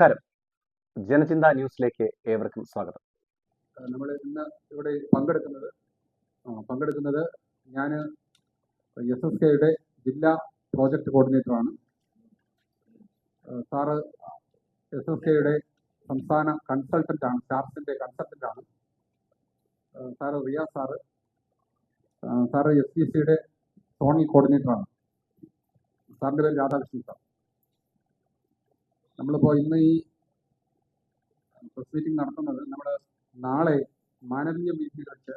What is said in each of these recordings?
നമസ്കാരം. ജനചിന്ത ന്യൂസിലേക്ക് ഏവർക്കും സ്വാഗതം. നമ്മൾ ഇന്ന് ഇവിടെ പങ്കെടുക്കുന്നത് പങ്കെടുക്കുന്നത് ഞാൻ എസ് എസ് കെയുടെ ജില്ലാ പ്രോജക്റ്റ് കോർഡിനേറ്ററാണ്. സാറ് എസ് എസ് കെയുടെ സംസ്ഥാന കൺസൾട്ടന്റ് ആണ് സ്റ്റാഫിന്റെ കൺസൾട്ടന്റ് ആണ് sir Riya sir sir S P സിയുടെ സോണൽ കോർഡിനേറ്ററാണ്. സാറിന്റെ പേര് രാധാകൃഷ്ണൻ സാർ. നമ്മളിപ്പോൾ ഇന്ന് ഈ പ്രസ് മീറ്റിംഗ് നടത്തുന്നത് നമ്മുടെ നാളെ മാനവീയ മീറ്റിൽ വെച്ച്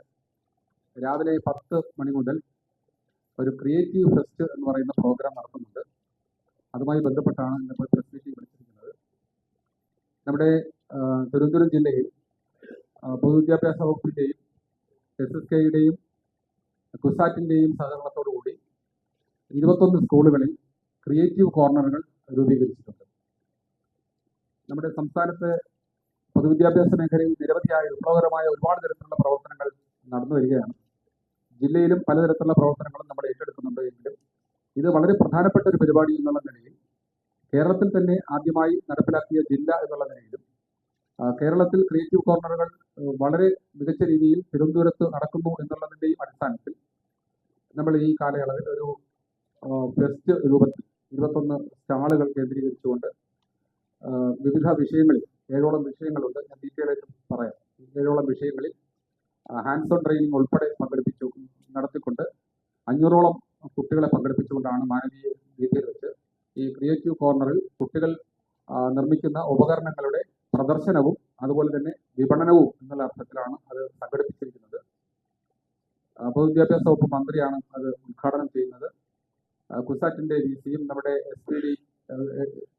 രാവിലെ പത്ത് മണി മുതൽ ഒരു ക്രിയേറ്റീവ് ഫെസ്റ്റ് എന്ന് പറയുന്ന പ്രോഗ്രാം നടത്തുന്നുണ്ട്. അതുമായി ബന്ധപ്പെട്ടാണ് ഇന്നിപ്പോൾ പ്രസ് മീറ്റിംഗ് വിളിച്ചിരിക്കുന്നത്. നമ്മുടെ തിരുവനന്തപുരം ജില്ലയിൽ പൊതുവിദ്യാഭ്യാസ വകുപ്പിന്റെയും എസ് എസ് കെയുടെയും കുസാറ്റിന്റെയും സഹകരണത്തോടുകൂടി ഇരുപത്തൊന്ന് സ്കൂളുകളിൽ ക്രിയേറ്റീവ് കോർണറുകൾ രൂപീകരിച്ചിട്ടുണ്ട്. നമ്മുടെ സംസ്ഥാനത്ത് പൊതുവിദ്യാഭ്യാസ മേഖലയിൽ നിരവധിയായ വിപ്ലവകരമായ ഒരുപാട് തരത്തിലുള്ള പ്രവർത്തനങ്ങൾ നടന്നു വരികയാണ്. ജില്ലയിലും പലതരത്തിലുള്ള പ്രവർത്തനങ്ങളും നമ്മൾ ഏറ്റെടുക്കുന്നുണ്ട് എങ്കിലും ഇത് വളരെ പ്രധാനപ്പെട്ട ഒരു പരിപാടി എന്നുള്ള നിലയിൽ കേരളത്തിൽ തന്നെ ആദ്യമായി നടപ്പിലാക്കിയ ജില്ല എന്നുള്ള നിലയിലും കേരളത്തിൽ ക്രിയേറ്റീവ് കോർണറുകൾ വളരെ മികച്ച രീതിയിൽ തിരുവനന്തപുരത്ത് നടക്കുന്നു എന്നുള്ളതിന്റെയും അടിസ്ഥാനത്തിൽ നമ്മൾ ഈ കാലയളവിൽ ഒരു ഫെസ്റ്റ് രൂപത്തിൽ ഇരുപത്തൊന്ന് സ്റ്റാളുകൾ കേന്ദ്രീകരിച്ചുകൊണ്ട് വിവിധ വിഷയങ്ങളിൽ ഏഴോളം വിഷയങ്ങളുണ്ട് ഞാൻ ഡീറ്റെയിൽ ആയിട്ട് പറയാം. ഏഴോളം വിഷയങ്ങളിൽ ഹാൻഡ്സ് ഓൺ ട്രെയിനിങ് ഉൾപ്പെടെ പങ്കെടുപ്പിച്ചു നടത്തിക്കൊണ്ട് അഞ്ഞൂറോളം കുട്ടികളെ പങ്കെടുപ്പിച്ചുകൊണ്ടാണ് മാനവീയ രീതിയിൽ വെച്ച് ഈ ക്രിയേറ്റീവ് കോർണറിൽ കുട്ടികൾ നിർമ്മിക്കുന്ന ഉപകരണങ്ങളുടെ പ്രദർശനവും അതുപോലെ തന്നെ വിപണനവും എന്നുള്ള അർത്ഥത്തിലാണ് അത് സംഘടിപ്പിച്ചിരിക്കുന്നത്. പൊതുവിദ്യാഭ്യാസ വകുപ്പ് മന്ത്രിയാണ് അത് ഉദ്ഘാടനം ചെയ്യുന്നത്. കുസാറ്റിന്റെ വി സിയും നമ്മുടെ എസ് പി ഡി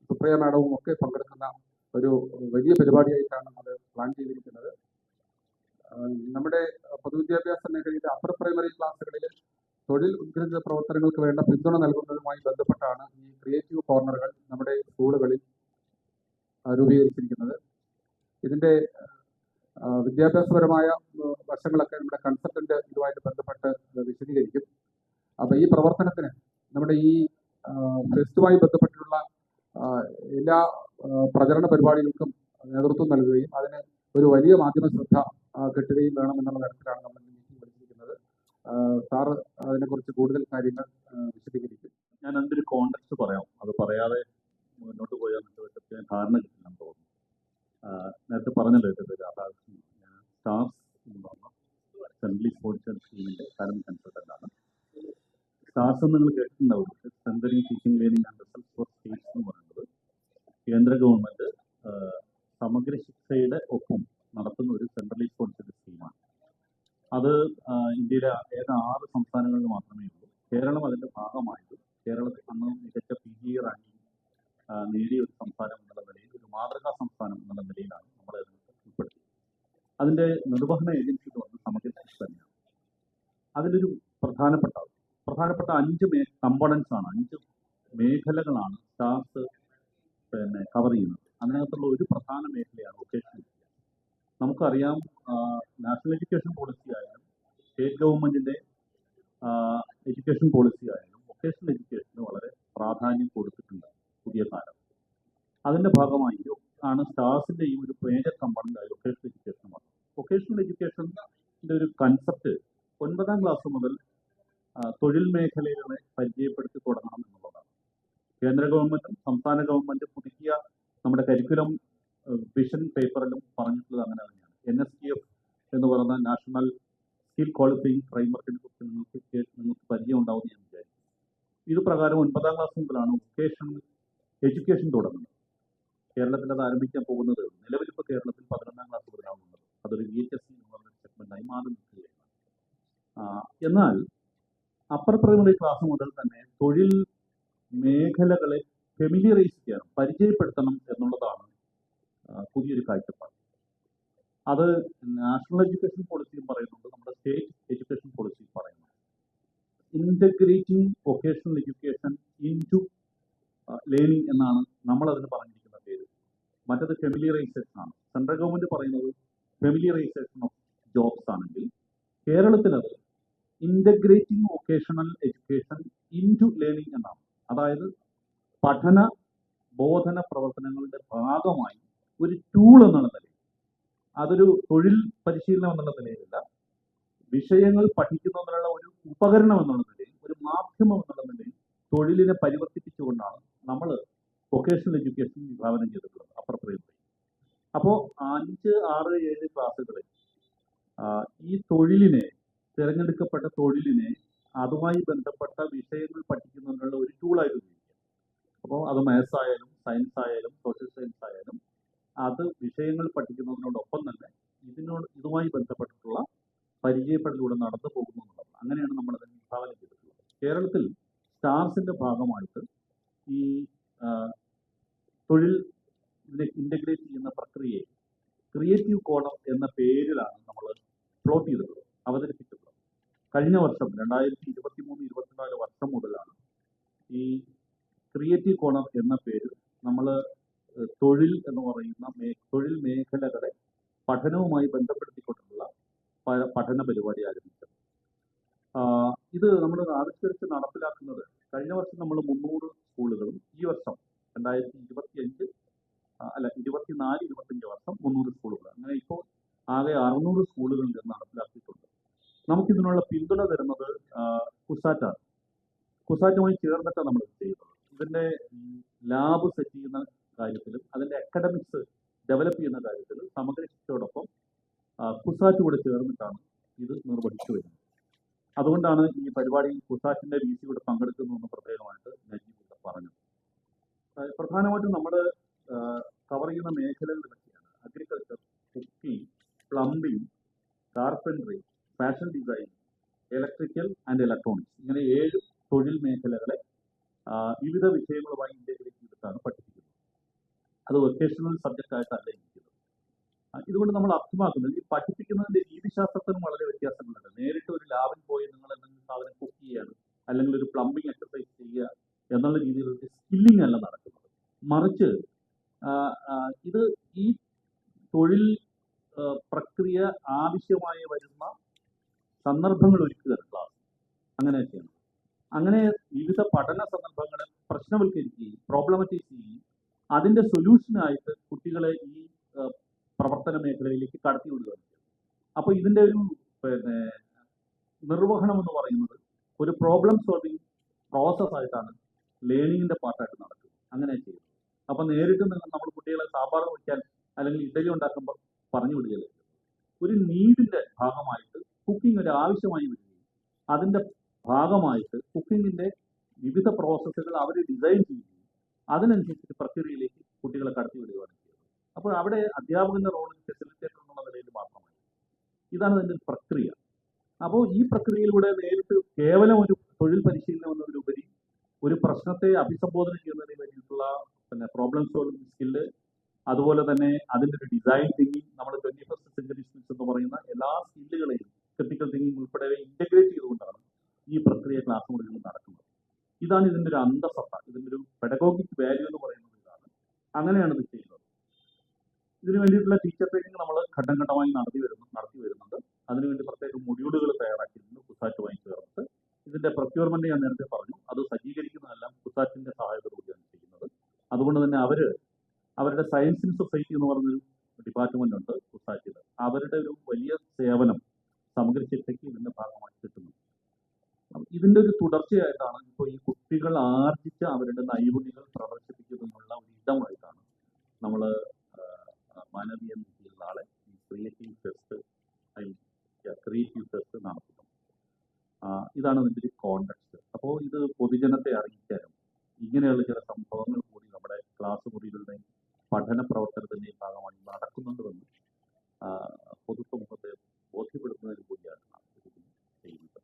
സുപ്രിയ മാഡവും ഒക്കെ പങ്കെടുക്കുന്ന ഒരു വലിയ പരിപാടിയായിട്ടാണ് നമ്മൾ പ്ലാൻ ചെയ്തിരിക്കുന്നത്. നമ്മുടെ പൊതുവിദ്യാഭ്യാസ മേഖലയിലെ അപ്പർ പ്രൈമറി ക്ലാസ്സുകളിൽ തൊഴിൽ ഉദ്ഗ്രഥ പ്രവർത്തനങ്ങൾക്ക് വേണ്ട പിന്തുണ നൽകുന്നതുമായി ബന്ധപ്പെട്ടാണ് ഈ ക്രിയേറ്റീവ് കോർണറുകൾ നമ്മുടെ സ്കൂളുകളിൽ രൂപീകരിച്ചിരിക്കുന്നത്. ഇതിന്റെ വിദ്യാഭ്യാസപരമായ വശങ്ങളൊക്കെ നമ്മുടെ കൺസൾട്ടന്റ് ഇതുമായിട്ട് ബന്ധപ്പെട്ട് വിശദീകരിക്കും. അപ്പൊ ഈ പ്രവർത്തനത്തിന് നമ്മുടെ ഈ ഫെസ്റ്റുമായി ബന്ധപ്പെട്ടിട്ടുള്ള എല്ലാ പ്രചരണ പരിപാടികൾക്കും നേതൃത്വം നൽകുകയും അതിന് ഒരു വലിയ മാധ്യമ ശ്രദ്ധ കിട്ടുകയും വേണം എന്നുള്ള തരത്തിലാണ് നമ്മൾ മീറ്റിംഗ് വിളിച്ചിരിക്കുന്നത്. സാറ് അതിനെക്കുറിച്ച് കൂടുതൽ കാര്യങ്ങൾ വിശദീകരിക്കും. ഞാൻ അതിന്റെ ഒരു കോണ്ടക്സ്റ്റ് പറയാം? അത് പറയാതെ മുന്നോട്ട് പോയാൽ കൃത്യം ധാരണ കിട്ടില്ലെന്ന് തോന്നുന്നു. നേരത്തെ പറഞ്ഞല്ലോ ഇത് രാധാകൃഷ്ണൻ സ്റ്റാർസ് സെൻട്രലി സ്പോർട്സ് ടീമിന്റെ കരം കൺസൾട്ടന്റ് ആണ്. സ്റ്റാർസ് എന്ന് നിങ്ങൾ കേട്ടിട്ടുണ്ടാവും. Centrally teaching learning and result for states എന്ന് പറയുന്നത് കേന്ദ്ര ഗവൺമെന്റ് ആ, സമഗ്ര ശിക്ഷയുടെ ഒപ്പം നടത്തുന്ന ഒരു സെൻട്രലി സ്പോൺസർഡ് സ്കീമാണ് അത് ആ, ഇന്ത്യയിലെ ഏക ആറ് സംസ്ഥാനങ്ങളിൽ മാത്രമേ ഉള്ളൂ കേരളം അതിന്റെ ഭാഗമായത് കേരളത്തിൽ അന്ന് മികച്ച പി ജി റാങ്കിങ് നേടിയ ഒരു സംസ്ഥാനം എന്നുള്ള നിലയിൽ ഒരു മാതൃകാ സംസ്ഥാനം എന്നുള്ള നിലയിലാണ് നമ്മൾ ഉൾപ്പെടുത്തിയത്. അതിന്റെ നിർവഹണ ഏജൻസി എന്ന് പറഞ്ഞാൽ സമഗ്ര ശിക്ഷ തന്നെയാണ്. അതിലൊരു പ്രധാനപ്പെട്ട പ്രധാനപ്പെട്ട അഞ്ച് മേ കമ്പണൻസ് ആണ് അഞ്ച് മേഖലകളാണ് സ്റ്റാഫ് പിന്നെ കവർ ചെയ്യുന്നത്. അതിനകത്തുള്ള ഒരു പ്രധാന മേഖലയാണ് വൊക്കേഷണൽ നമുക്കറിയാം നാഷണൽ എഡ്യൂക്കേഷൻ പോളിസി ആയാലും സ്റ്റേറ്റ് ഗവൺമെന്റിന്റെ എഡ്യൂക്കേഷൻ പോളിസി ആയാലും വൊക്കേഷണൽ എഡ്യൂക്കേഷന് വളരെ പ്രാധാന്യം കൊടുത്തിട്ടുണ്ട്. പുതിയ കാലം അതിന്റെ ഭാഗമായി ആണ് സ്റ്റാർസിന്റെയും ഒരു മേജർ കമ്പണന്റ് ആയി വൊക്കേഷണൽ എഡ്യൂക്കേഷൻ വന്നത് വൊക്കേഷണൽ എഡ്യൂക്കേഷന്റെ ഒരു കൺസെപ്റ്റ് ഒൻപതാം ക്ലാസ് മുതൽ തൊഴിൽ മേഖലകളെ പരിചയപ്പെടുത്തി തുടങ്ങണം എന്നുള്ളതാണ്. കേന്ദ്ര ഗവൺമെന്റും സംസ്ഥാന ഗവൺമെന്റും പുതുക്കിയ നമ്മുടെ കരിക്കുലം വിഷൻ പേപ്പറിലും പറഞ്ഞിട്ടുള്ളത് അങ്ങനെ തന്നെയാണ്. എൻ എസ് ടി എഫ് എന്ന് പറയുന്ന നാഷണൽ സ്കിൽ ക്വാളിഫയിങ് ഫ്രെയിംവർക്കിനെ കുറിച്ച് നിങ്ങൾക്ക് നിങ്ങൾക്ക് പരിചയം ഉണ്ടാവും ഞാൻ വിചാരിച്ചു ഇത് പ്രകാരം ഒൻപതാം ക്ലാസ് മുതലാണ് വൊക്കേഷൻ എഡ്യൂക്കേഷൻ തുടങ്ങുന്നത് കേരളത്തിൽ അത് ആരംഭിക്കാൻ പോകുന്നത് നിലവിൽ ഇപ്പോൾ കേരളത്തിൽ പതിനൊന്നാം ക്ലാസ് ഉള്ളത് അതൊരു വി എച്ച് എസ് സി എന്ന് പറഞ്ഞ സെഗ്മെന്റായി മാറി നിൽക്കുകയാണ് എന്നാൽ അപ്പർ പ്രൈമറി ക്ലാസ് മുതൽ തന്നെ തൊഴിൽ മേഖലകളെ ഫെമിലിയറൈസ് ചെയ്യണം പരിചയപ്പെടുത്തണം എന്നുള്ളതാണ് പുതിയൊരു കാഴ്ചപ്പാട്. അത് നാഷണൽ എഡ്യൂക്കേഷൻ പോളിസിയും പറയുന്നുണ്ട് നമ്മുടെ സ്റ്റേറ്റ് എഡ്യൂക്കേഷൻ പോളിസിയും പറയുന്നുണ്ട് integrating vocational education into learning എന്നാണ് നമ്മൾ അതിന് പറഞ്ഞിരിക്കുന്ന പേര്. മറ്റത് ഫെമിലിയറൈസേഷൻ ആണ്. സെൻട്രൽ ഗവൺമെന്റ് പറയുന്നത് ഫെമിലിയറൈസേഷൻ ഓഫ് ജോബ്സ് ആണെങ്കിൽ കേരളത്തിൽ അത് integrating vocational education into learning എന്നാണ്. അതായത് പഠന ബോധന പ്രവർത്തനങ്ങളുടെ ഭാഗമായി ഒരു ടൂൾ എന്നുള്ള നിലയിൽ. അതൊരു തൊഴിൽ പരിശീലനം എന്നുള്ള നിലയിലല്ല വിഷയങ്ങൾ പഠിക്കുന്നതിനുള്ള ഒരു ഉപകരണം എന്നുള്ള നിലയിൽ ഒരു മാധ്യമം എന്നുള്ള നിലയിൽ തൊഴിലിനെ പരിവർത്തിപ്പിച്ചുകൊണ്ടാണ് നമ്മൾ വൊക്കേഷണൽ എഡ്യൂക്കേഷൻ വിഭാവനം ചെയ്തിട്ടുള്ളത് അപ്പർ പ്രൈമറി അപ്പോൾ അഞ്ച് ആറ് ഏഴ് ക്ലാസ്സുകളിൽ ഈ തൊഴിലിനെ തിരഞ്ഞെടുക്കപ്പെട്ട തൊഴിലിനെ അതുമായി ബന്ധപ്പെട്ട വിഷയങ്ങൾ പഠിക്കുന്നതിനുള്ള ഒരു ടൂളായിട്ട് ഉപയോഗിക്കുക അപ്പോൾ അത് മാത്സ് ആയാലും സയൻസ് ആയാലും സോഷ്യൽ സയൻസ് ആയാലും അത് വിഷയങ്ങൾ പഠിക്കുന്നതിനോടൊപ്പം തന്നെ ഇതിനോട് ഇതുമായി ബന്ധപ്പെട്ടിട്ടുള്ള പരിചയപ്പെടലൂടെ നടന്നു പോകുന്നു എന്നുള്ളത് അങ്ങനെയാണ് നമ്മൾ അതിനെ വിഭാവനം ചെയ്തിട്ടുള്ളത്. കേരളത്തിൽ സ്റ്റാർസിന്റെ ഭാഗമായിട്ട് ഈ തൊഴിൽ ഇന്റഗ്രേറ്റ് ചെയ്യുന്ന പ്രക്രിയയെ ക്രിയേറ്റീവ് കോഡം എന്ന പേരിലാണ് നമ്മൾ പ്ലോട്ട് ചെയ്തിട്ടുള്ളത് അവതരിപ്പിച്ചിട്ടുള്ളത് കഴിഞ്ഞ വർഷം രണ്ടായിരത്തി ഇരുപത്തി മൂന്ന് ഇരുപത്തിനാല് വർഷം മുതലാണ് ഈ ക്രിയേറ്റീവ് കോണർ എന്ന പേരിൽ നമ്മൾ തൊഴിൽ എന്ന് പറയുന്ന മേ തൊഴിൽ മേഖലകളെ പഠനവുമായി ബന്ധപ്പെടുത്തിക്കൊണ്ടുള്ള പഠന പരിപാടി ആരംഭിച്ചത്. ഇത് നമ്മൾ ആവിഷ്കരിച്ച് നടപ്പിലാക്കുന്നത് കഴിഞ്ഞ വർഷം നമ്മൾ മുന്നൂറ് സ്കൂളുകളും ഈ വർഷം രണ്ടായിരത്തി ഇരുപത്തി അഞ്ച് അല്ല ഇരുപത്തിനാല് ഇരുപത്തഞ്ച് വർഷം മുന്നൂറ് സ്കൂളുകൾ. അങ്ങനെ ഇപ്പോൾ ആകെ അറുന്നൂറ് സ്കൂളുകളിൽ ഇത് നടപ്പിലാക്കിയിട്ടുണ്ട്. നമുക്കിതിനുള്ള പിന്തുണ തരുന്നത് കുസാറ്റാണ്. കുസാറ്റുമായി ചേർന്നിട്ടാണ് നമ്മൾ ചെയ്യുന്നത്. ഇതിന്റെ ലാബ് സെറ്റ് ചെയ്യുന്ന കാര്യത്തിലും അതിന്റെ അക്കാഡമിക്സ് ഡെവലപ്പ് ചെയ്യുന്ന കാര്യത്തിലും സമഗ്ര ശിക്ഷയോടൊപ്പം കുസാറ്റ് കൂടെ ചേർന്നിട്ടാണ് ഇത് നിർവഹിച്ചു വരുന്നത്. അതുകൊണ്ടാണ് ഈ പരിപാടി കുസാറ്റിന്റെ വി സി കൂടെ പങ്കെടുക്കുന്നു എന്ന് പ്രത്യേകമായിട്ട് നജീബ് ഇവിടെ പറഞ്ഞു പ്രധാനമായിട്ടും നമ്മൾ കവർ ചെയ്യുന്ന മേഖലകൾ ഇതൊക്കെയാണ്. Agriculture cooking plumbing carpentry fashion design electrical and electronics ഇങ്ങനെ ഏഴ് തൊഴിൽ മേഖലകളെ വിവിധ വിഷയങ്ങളുമായി ഇന്റഗ്രേറ്റ് ചെയ്തിട്ടാണ് പഠിപ്പിക്കുന്നത്. അത് വൊക്കേഷണൽ സബ്ജക്റ്റ് ആയിട്ടല്ല ഇരിക്കുന്നത്. ഇതുകൊണ്ട് നമ്മൾ അർത്ഥമാക്കുന്നത് ഈ പഠിപ്പിക്കുന്നതിന്റെ രീതിശാസ്ത്രത്തിനും വളരെ വ്യത്യാസങ്ങളുണ്ട് നേരിട്ട് ഒരു ലാബിൽ പോയി നിങ്ങൾ എന്തെങ്കിലും സാധനം കുക്ക് ചെയ്യാണ് അല്ലെങ്കിൽ ഒരു പ്ലംബിംഗ് എക്സസൈസ് ചെയ്യുക എന്നുള്ള രീതിയിലുള്ള സ്കില്ലിംഗ് അല്ല നടക്കുന്നത് മറിച്ച് ഇത് ഈ തൊഴിൽ പ്രക്രിയ ആവശ്യമായി വരുന്ന സന്ദർഭങ്ങൾ ഒരുക്കുക ക്ലാസ് അങ്ങനെയൊക്കെയാണ്. അങ്ങനെ വിവിധ പഠന സന്ദർഭങ്ങളെ പ്രശ്നവൽക്കരിക്കുകയും പ്രോബ്ലമറ്റൈസ് ചെയ്യുകയും അതിന്റെ സൊല്യൂഷനായിട്ട് കുട്ടികളെ ഈ പ്രവർത്തന മേഖലയിലേക്ക് കടത്തിവിടുകയാണ് അപ്പോൾ ഇതിന്റെ ഒരു പിന്നെ നിർവഹണം എന്ന് പറയുന്നത് ഒരു പ്രോബ്ലം സോൾവിങ് പ്രോസസ് ആയിട്ടാണ് ലേണിങ്ങിന്റെ പാർട്ടായിട്ട് നടക്കുന്നത്. അങ്ങനെ ചെയ്യുന്നത് അപ്പൊ നേരിട്ട് നിങ്ങൾ നമ്മൾ കുട്ടികളെ സാമ്പാർ വയ്ക്കാൻ അല്ലെങ്കിൽ ഇഡലി ഉണ്ടാക്കുമ്പോൾ പറഞ്ഞു വിടുകയില്ല. ഒരു നീഡിന്റെ ഭാഗമായിട്ട് കുക്കിംഗ് ഒരു ആവശ്യമായി വരികയും അതിന്റെ ഭാഗമായിട്ട് കുക്കിങ്ങിന്റെ വിവിധ പ്രോസസ്സുകൾ അവർ ഡിസൈൻ ചെയ്യുകയും അതിനനുസരിച്ച് പ്രക്രിയയിലേക്ക് കുട്ടികളെ കടത്തി വിടുകയാണ് ചെയ്യുന്നത്. അപ്പോൾ അവിടെ അധ്യാപകന്റെ റോൾ ഫെസിലിറ്റേറ്റർ എന്നുള്ള നിലയിൽ മാത്രമാണ് ഇതാണ് ഇതിന്റെ പ്രക്രിയ. അപ്പോൾ ഈ പ്രക്രിയയിലൂടെ നേരിട്ട് കേവലം ഒരു തൊഴിൽ പരിശീലനം എന്നതിലുപരി ഒരു പ്രശ്നത്തെ അഭിസംബോധന ചെയ്യുന്നതിന് വേണ്ടിയിട്ടുള്ള പിന്നെ പ്രോബ്ലം സോൾവിംഗ് സ്കില്ല് അതുപോലെ തന്നെ അതിന്റെ ഒരു ഡിസൈൻ തിങ്കിങ് നമ്മൾ ട്വന്റി ഫസ്റ്റ് സെഞ്ചുറി സ്കിൽസ് എന്ന് പറയുന്ന എല്ലാ സ്കില്ലുകളെയും ക്രിട്ടിക്കൽ തിങ്കിങ് ഉൾപ്പെടെ ഇന്റഗ്രേറ്റ് ചെയ്തുകൊണ്ടാണ് ഈ പ്രക്രിയ ക്ലാസ് മുറികളിൽ നടക്കുന്നത്. ഇതാണ് ഇതിന്റെ ഒരു അന്തസത്ത ഇതിന്റെ ഒരു പെഡഗോഗിക് വാല്യൂ എന്ന് പറയുന്നത് ഇതാണ്. അങ്ങനെയാണ് ഇത് ചെയ്യുന്നത്. ഇതിനു വേണ്ടിയിട്ടുള്ള ടീച്ചർ ട്രെയിനിങ് നമ്മൾ ഘട്ടം ഘട്ടമായി നടത്തി വരുന്നു നടത്തി വരുന്നുണ്ട്. അതിനുവേണ്ടി പ്രത്യേക മൊഡ്യൂളുകൾ തയ്യാറാക്കിയിട്ടുണ്ട് വാങ്ങിച്ചു ചേർന്നിട്ട് ഇതിന്റെ പ്രൊക്യൂർമെന്റ് ഞാൻ നേരത്തെ പറഞ്ഞു അത് സജ്ജീകരിക്കുന്നതെല്ലാം കുസാറ്റിന്റെ സഹായത്തോടുകൂടിയാണ് ചെയ്യുന്നത് അവർ അവരുടെ സയൻസ് ഇൻ സൊസൈറ്റി എന്ന് പറഞ്ഞൊരു ഡിപ്പാർട്ട്മെന്റ് ഉണ്ട് സൊസൈറ്റിയിൽ അവരുടെ ഒരു വലിയ സേവനം സമഗ്ര ശിക്ഷയ്ക്ക് ഇതിന്റെ ഭാഗമായി കിട്ടുന്നു. ഇതിന്റെ ഒരു തുടർച്ചയായിട്ടാണ് ഇപ്പോൾ ഈ കുട്ടികൾ ആർജിച്ച അവരുടെ നൈപുണ്യങ്ങൾ പ്രദർശിപ്പിക്കുന്നതിനുള്ള ഒരു ഇടമായിട്ടാണ് നമ്മൾ മാനവീയ നിധിയിൽ നാളെ ഈ ക്രിയേറ്റീവ് ഫെസ്റ്റ് ക്രിയേറ്റീവ് ഫെസ്റ്റ് നടത്തുന്നത് ഇതാണ് ഇതിന്റെ കോണ്ടക്സ്റ്റ് അപ്പോൾ ഇത് പൊതുജനത്തെ അറിയിക്കാനും ഇങ്ങനെയുള്ള ചില സംഭവങ്ങൾ കൂടി നമ്മുടെ ക്ലാസ് മുറികളുടെയും പഠന പ്രവർത്തനത്തിന്റെയും ഭാഗമായി നടക്കുന്നുണ്ടെന്ന് ആ, പൊതുസമൂഹത്തെ ബോധ്യപ്പെടുത്തുന്നതിന് കൂടിയാണ് ഇത് ചെയ്യുന്നത്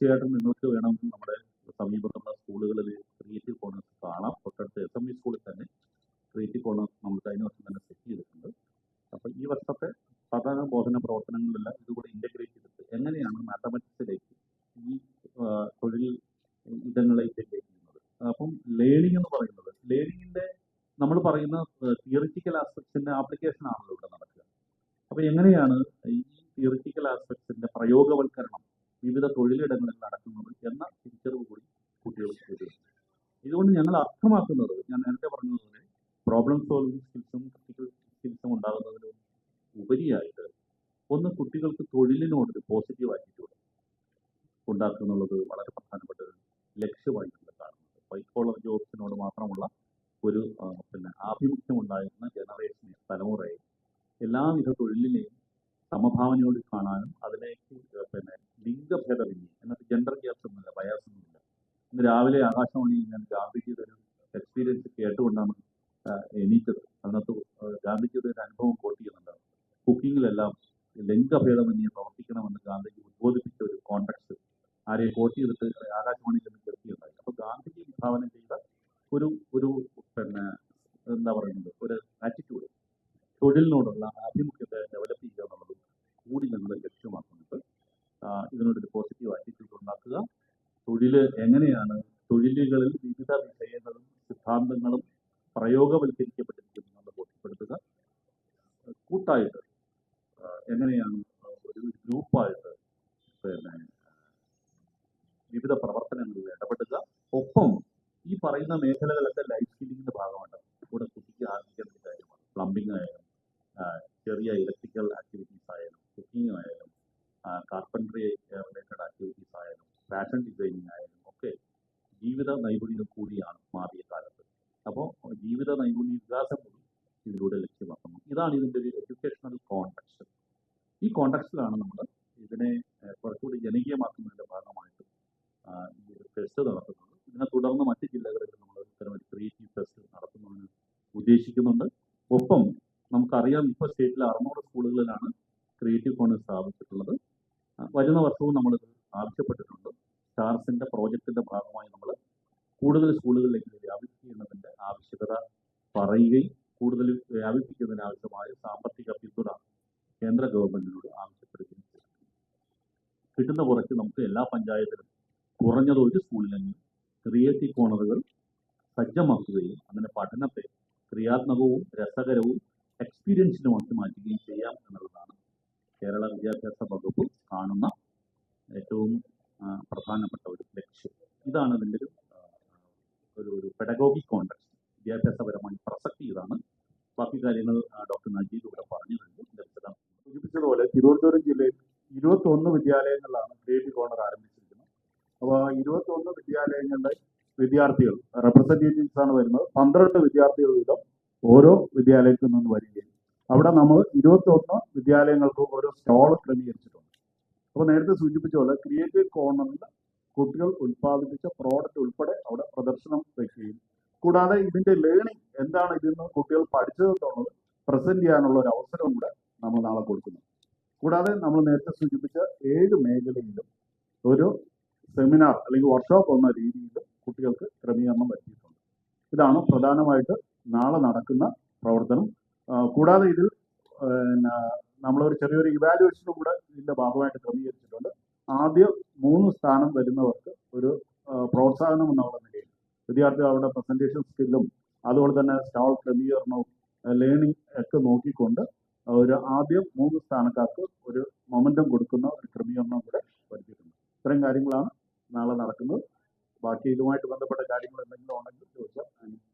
ആ, തുടർച്ചയായിട്ടും നിങ്ങൾക്ക് വേണമെങ്കിൽ നമ്മുടെ സമീപത്തുള്ള സ്കൂളുകളിൽ ക്രിയേറ്റീവ് കോർണേഴ്സ് കാണാം. തൊട്ടടുത്ത് എസ് എം ഇ സ്കൂളിൽ തന്നെ ക്രിയേറ്റീവ് കോർണർ നമ്മൾ കഴിഞ്ഞ വർഷം തന്നെ സെറ്റ് ചെയ്തിട്ടുണ്ട് അപ്പോൾ ഈ വർഷത്തെ പഠന ബോധന പ്രവർത്തനങ്ങളിലെല്ലാം ഇതുകൂടെ ഇന്റഗ്രേറ്റ് ചെയ്തിട്ട് എങ്ങനെയാണ് മാത്തമാറ്റിക്സിലേക്ക് ഈ ആ, തൊഴിൽ ഇടങ്ങളെ ഇന്റഗ്രേറ്റ് ചെയ്യുന്നത് അപ്പം ലേണിംഗ് എന്ന് പറയുന്നത് ലേണിംഗിന്റെ നമ്മൾ പറയുന്ന തിയറിറ്റിക്കൽ ആസ്പെക്ട്സിന്റെ ആപ്ലിക്കേഷൻ ആണല്ലോ ഇവിടെ നടക്കുക അപ്പൊ എങ്ങനെയാണ് ഈ തിയറിറ്റിക്കൽ ആസ്പെക്ട്സിന്റെ പ്രയോഗവൽക്കരണം വിവിധ തൊഴിലിടങ്ങളിൽ നടക്കുന്നത് എന്ന തിരിച്ചറിവ് കൂടി കുട്ടികൾക്ക് കിട്ടും ഇതുകൊണ്ട് ഞങ്ങൾ അർത്ഥമാക്കുന്നത് ഞാൻ നേരത്തെ പറഞ്ഞതുപോലെ പ്രോബ്ലം സോൾവിംഗ് സ്കിൽസും ക്രിട്ടിക്കൽ സ്കിൽസും ഉണ്ടാകുന്നതിന് ഉപരിയായിട്ട് ഒന്ന് കുട്ടികൾക്ക് തൊഴിലിനോടൊരു പോസിറ്റീവ് ആറ്റിറ്റ്യൂഡ് ഉണ്ടാക്കുക എന്നുള്ളത് വളരെ പ്രധാനപ്പെട്ട ഒരു ലക്ഷ്യമായിട്ടുള്ള കാണുന്നത്. വൈറ്റ് കോളർ ജോബ്സിനോട് മാത്രമുള്ള ഒരു പിന്നെ ആഭിമുഖ്യം ഉണ്ടായിരുന്ന ജനറേഷനെ തലമുറയെ എല്ലാവിധ തൊഴിലിനെയും സമഭാവനയോട് കാണാനും അതിലേക്ക് പിന്നെ ലിംഗഭേദമില്ല. എന്നിട്ട് ജെൻഡർ ഗ്യാപ്സ് ഒന്നുമില്ല ബയാസ് ഇന്ന് രാവിലെ ആകാശവാണിയിൽ ഞാൻ ഗാന്ധിജിയുടെ ഒരു എക്സ്പീരിയൻസ് കേട്ടുകൊണ്ടാണ് എണീറ്റത്. അതിനകത്ത് ഗാന്ധിജിയുടെ ഒരു അനുഭവം കോട്ട് ചെയ്യുന്നുണ്ട്. കുക്കിങ്ങിലെല്ലാം ലിംഗഭേദമന്യെ പ്രവർത്തിക്കണമെന്ന് ഗാന്ധിജി ഉദ്ബോധിപ്പിച്ച ഒരു കോൺടാക്ട് ആരെയും കോട്ട് ചെയ്തിട്ട് ആകാശവാണിയിൽ നിന്ന് കേൾക്കുകയുണ്ടായി അപ്പോൾ ഗാന്ധിജി വിഭാവനം ചെയ്ത ഒരു ഒരു പിന്നെ എന്താ പറയുന്നത്? ഒരു ആറ്റിറ്റ്യൂഡ് തൊഴിലിനോടുള്ള ആഭിമുഖ്യത്തെ ഡെവലപ്പ് കൂടി നമ്മൾ ലക്ഷ്യമാക്കുന്നുണ്ട് ആ, ഇതിനോടൊരു പോസിറ്റീവ് ആറ്റിറ്റ്യൂഡ് ഉണ്ടാക്കുക. തൊഴിൽ എങ്ങനെയാണ്? തൊഴിലുകളിൽ വിവിധ വിഷയങ്ങളും സിദ്ധാന്തങ്ങളും പ്രയോഗവൽക്കരിക്കപ്പെട്ടിരിക്കുന്നു നമ്മൾ ബോധ്യപ്പെടുത്തുക. കൂട്ടായിട്ട് എങ്ങനെയാണ് ഒരു ഗ്രൂപ്പായിട്ട് പിന്നെ വിവിധ പ്രവർത്തനങ്ങളിൽ ഇടപെടുക. ഒപ്പം ഈ പറയുന്ന മേഖലകളൊക്കെ ലൈഫ് സ്കില്ലിങ്ങിന്റെ ഭാഗമാണ് ഇവിടെ കുട്ടിക്ക് ആർജിക്കേണ്ട ഒരു കാര്യമാണ് പ്ലംബിംഗ് ആയാലും ആ, ചെറിയ ഇലക്ട്രിക്കൽ ആക്ടിവിറ്റീസ് ആയാലും കുക്കിംഗ് ആയാലും കാർപ്പൻട്രി റിലേറ്റഡ് ആക്ടിവിറ്റീസ് ആയാലും ഫാഷൻ ഡിസൈനിങ് ആയാലും ഒക്കെ ജീവിത നൈപുണ്യം കൂടിയാണ് മാറിയ കാലത്ത് അപ്പോൾ ജീവിത നൈപുണ്യ വികാസം കൂടി ഇതിലൂടെ ലക്ഷ്യമാക്കുന്നു ഇതാണ് ഇതിന്റെ ഒരു എഡ്യൂക്കേഷണൽ കോൺടെക്സ്റ്റ് ഈ കോൺടെക്സ്റ്റിലാണ് നമ്മൾ ഇതിനെ കുറച്ചുകൂടി ജനകീയമാക്കുന്നതിന്റെ ഭാഗമായിട്ട് ഈ ഒരു ഫെസ്റ്റ് നടത്തുന്നത്. ഇതിനെ തുടർന്ന് മറ്റ് ജില്ലകളിൽ നമ്മൾ ഇത്തരം ഒരു ക്രിയേറ്റീവ് ഫെസ്റ്റ് നടത്തുന്നതിന് ഉദ്ദേശിക്കുന്നുണ്ട്. ഒപ്പം നമുക്കറിയാം ഇപ്പോൾ സ്റ്റേറ്റിലെ അറുന്നൂറ് സ്കൂളുകളിലാണ് ക്രിയേറ്റീവ് കോണ്ടക്സ് സ്ഥാപിച്ചിട്ടുള്ളത്. വരുന്ന വർഷവും നമ്മൾ ആവശ്യപ്പെട്ടിട്ടുണ്ട് സ്റ്റാർസിന്റെ പ്രോജക്റ്റിന്റെ ഭാഗമായി നമ്മൾ കൂടുതൽ സ്കൂളുകളിലേക്ക് ഇത് വ്യാപിപ്പിക്കുന്നതിന്റെ ആവശ്യകത പറയുകയും കൂടുതൽ വ്യാപിപ്പിക്കുന്നതിന് ആവശ്യമായ സാമ്പത്തിക പിന്തുണ കേന്ദ്ര ഗവൺമെന്റിനോട് ആവശ്യപ്പെടുകയും ചെയ്തു കിട്ടുന്ന കുറച്ച് നമുക്ക് എല്ലാ പഞ്ചായത്തിലും കുറഞ്ഞത് ഒരു സ്കൂളിലെങ്കിലും ക്രിയേറ്റീവ് കോണറുകൾ സജ്ജമാക്കുകയും അങ്ങനെ പഠനത്തെ ക്രിയാത്മകവും രസകരവും എക്സ്പീരിയൻസിനുമാക്കി മാറ്റുകയും ചെയ്യാം എന്നുള്ളതാണ് കേരള വിദ്യാഭ്യാസ വകുപ്പ് കാണുന്ന ഏറ്റവും പ്രധാനപ്പെട്ട ഒരു ലക്ഷ്യം. ഇതാണ് ഇതിന്റെ ഒരു ഒരു പെഡഗോഗിക് പെഡഗോഗി കോൺടെക്സ്റ്റ് വിദ്യാഭ്യാസപരമായി പ്രസക്തി ഇതാണ്. ബാക്കി കാര്യങ്ങൾ ഡോക്ടർ നജീബ് ഇവിടെ പറഞ്ഞു വിശദാംശങ്ങൾ സൂചിപ്പിച്ചതുപോലെ തിരുവനന്തപുരം ജില്ലയിൽ ഇരുപത്തൊന്ന് വിദ്യാലയങ്ങളിലാണ് ബേബി കോർണർ ആരംഭിച്ചിരിക്കുന്നത്. അപ്പോൾ ഇരുപത്തൊന്ന് വിദ്യാലയങ്ങളുടെ വിദ്യാർത്ഥികൾ റെപ്രസെന്റേറ്റീവ്സ് ആണ് വരുന്നത്. പന്ത്രണ്ട് വിദ്യാർത്ഥികൾ വീതം ഓരോ വിദ്യാലയത്തിൽ നിന്ന് വരികയും അവിടെ നമ്മൾ ഇരുപത്തൊന്ന് വിദ്യാലയങ്ങൾക്ക് ഓരോ സ്റ്റോൾ ക്രമീകരിച്ചിട്ടുണ്ട്. അപ്പോൾ നേരത്തെ സൂചിപ്പിച്ച പോലെ ക്രിയേറ്റീവ് കോർണറിൽ കുട്ടികൾ ഉൽപ്പാദിപ്പിച്ച പ്രോഡക്റ്റ് ഉൾപ്പെടെ അവിടെ പ്രദർശനം വയ്ക്കുകയും കൂടാതെ ഇതിന്റെ ലേണിംഗ് എന്താണ് ഇതിൽ നിന്ന് കുട്ടികൾ പഠിച്ചതെന്നുള്ളത് പ്രസന്റ് ചെയ്യാനുള്ള ഒരു അവസരവും കൂടെ നമ്മൾ നാളെ കൊടുക്കുന്നു കൂടാതെ നമ്മൾ നേരത്തെ സൂചിപ്പിച്ച ഏഴ് മേഖലയിലും ഒരു സെമിനാർ അല്ലെങ്കിൽ വർക്ക്ഷോപ്പ് എന്ന രീതിയിൽ കുട്ടികൾക്ക് ക്രമീകരണം വരുത്തിയിട്ടുണ്ട്. ഇതാണ് പ്രധാനമായിട്ട് നാളെ നടക്കുന്ന പ്രവർത്തനം. കൂടാതെ ഇതിൽ നമ്മളൊരു ചെറിയൊരു ഇവാലുവേഷനും കൂടെ ഇതിന്റെ ഭാഗമായിട്ട് ക്രമീകരിച്ചിട്ടുണ്ട്. ആദ്യ മൂന്ന് സ്ഥാനം വരുന്നവർക്ക് ഒരു പ്രോത്സാഹനം എന്നുള്ള നിലയിൽ. വിദ്യാർത്ഥികൾ അവരുടെ പ്രസന്റേഷൻ സ്കില്ലും അതുപോലെ തന്നെ സ്റ്റാൾ ക്രമീകരണവും ലേണിംഗ് ഒക്കെ നോക്കിക്കൊണ്ട് ഒരു ആദ്യം മൂന്ന് സ്ഥാനക്കാർക്ക് ഒരു മൊമെന്റം കൊടുക്കുന്ന ഒരു ക്രമീകരണം കൂടെ വരുത്തിയിട്ടുണ്ട്. ഇത്തരം കാര്യങ്ങളാണ് നാളെ നടക്കുന്നത്. ബാക്കി ഇതുമായിട്ട് ബന്ധപ്പെട്ട കാര്യങ്ങൾ എന്തെങ്കിലും ഉണ്ടെങ്കിൽ ചോദിച്ചാൽ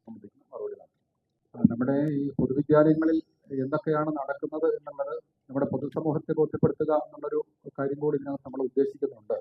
സംബന്ധിക്കുന്ന മറുപടി നടക്കും നമ്മുടെ ഈ പൊതുവിദ്യാലയങ്ങളിൽ എന്തൊക്കെയാണ് നടക്കുന്നത് എന്നുള്ളത് നമ്മുടെ പൊതുസമൂഹത്തെ ബോധ്യപ്പെടുത്തുക എന്നുള്ളൊരു കാര്യം കൂടി ഇതിനകത്ത് നമ്മൾ ഉദ്ദേശിക്കുന്നുണ്ട്.